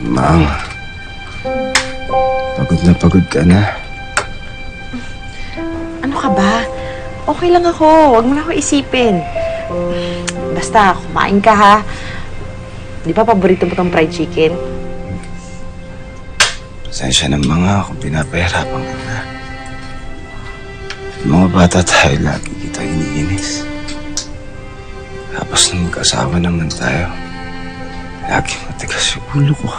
Mang, pagod na pagod ka na. Ano ka ba? Okay lang ako. Huwag mo na ako isipin. Basta, kumain ka ha. Di ba paborito mo tong fried chicken? Pasensya ng mga kung pinapahirapan ka na. Mga bata tayo, lagi kita iniinis. Tapos nung mag-asawa naman tayo, lagi matigas yung ulo ko.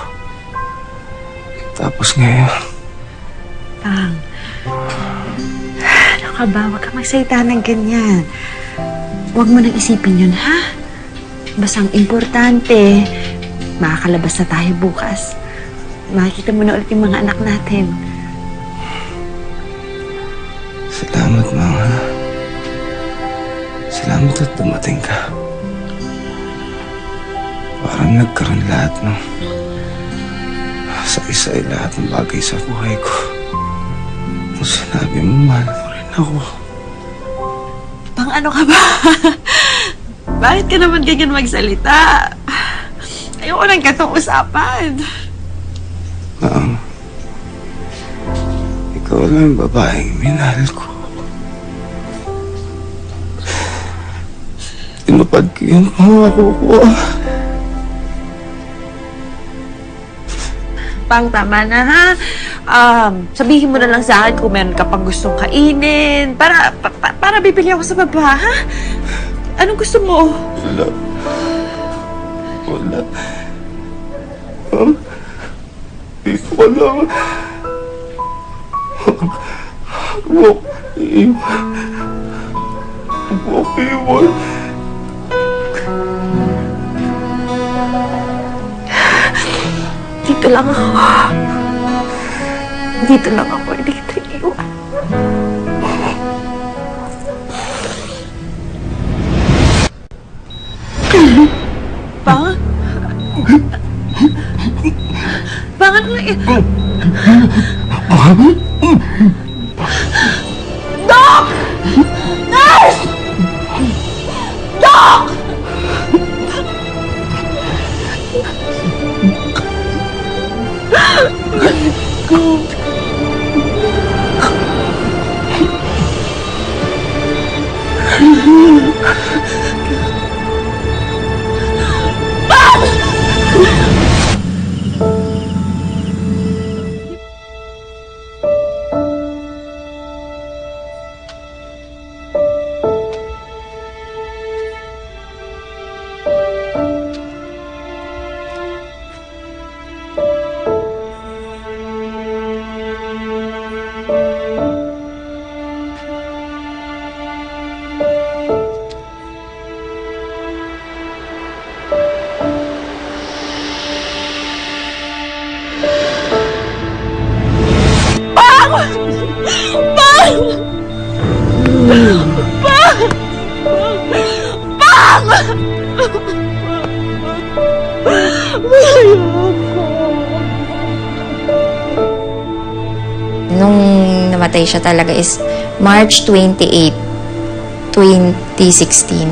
Tapos ngayon, Pang. Ano ka ba? Huwag ka magsalita ng ganyan. Huwag mo nang isipin yun, ha? Basta ang importante, makakalabas na tayo bukas. Makikita mo na ulit yung mga anak natin. salamat mga. Salamat at dumating ka. Parang nagkaroon lahat ng sa isa ay lahat ng bagay sa buhay ko. Kung sinabi mo, mahal mo rin ako. Pang ano ka ba? Bakit ka naman ganyan magsalita? Ayoko lang katong usapan. Ma'am, ikaw lang ang babaeng minahal ko. Tinupad ko yung pangako ko. Pang, tama na ha. Um, sabihin mo na lang sa akin kung meron ka pang gustong kainin. Para, pa- pa- para bibili ako sa baba, ha? Anong gusto mo? Wala. Wala. Ma'am, di ko alam. Huwag iiwan. Huwag mo Dito lang ako. Dito lang ako. Hindi kita iiwan. Pang, ano na! う。Nung namatay siya talaga is March 28, 2016.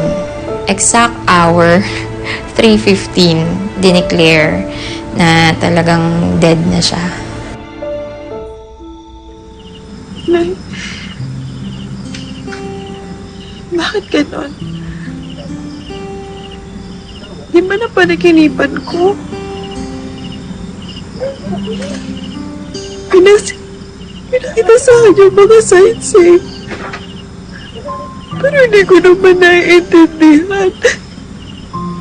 Exact hour, 3.15, dineclare na talagang dead na siya. Nay, bakit ganon? Di ba na panaginipan ko? Pinas... Pinakita sa akin yung mga signs eh. Pero hindi ko naman naiintindihan.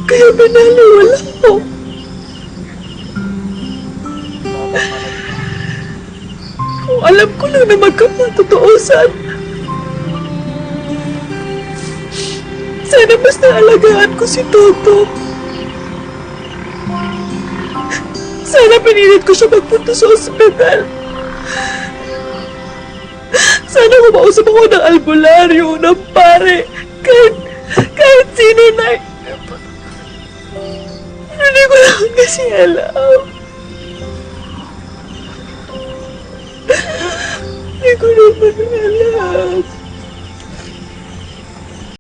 Kaya binaliwala ko. Kung alam ko lang na magkapatotoosan. Sana mas naalagaan ko si Toto. Sana pinilit ko siya magpunta sa ospital. Sana kumausap ako ng albularyo, ng pare, kahit, kahit sino na. Hindi ko lang kasi alam. Hindi ko naman alam.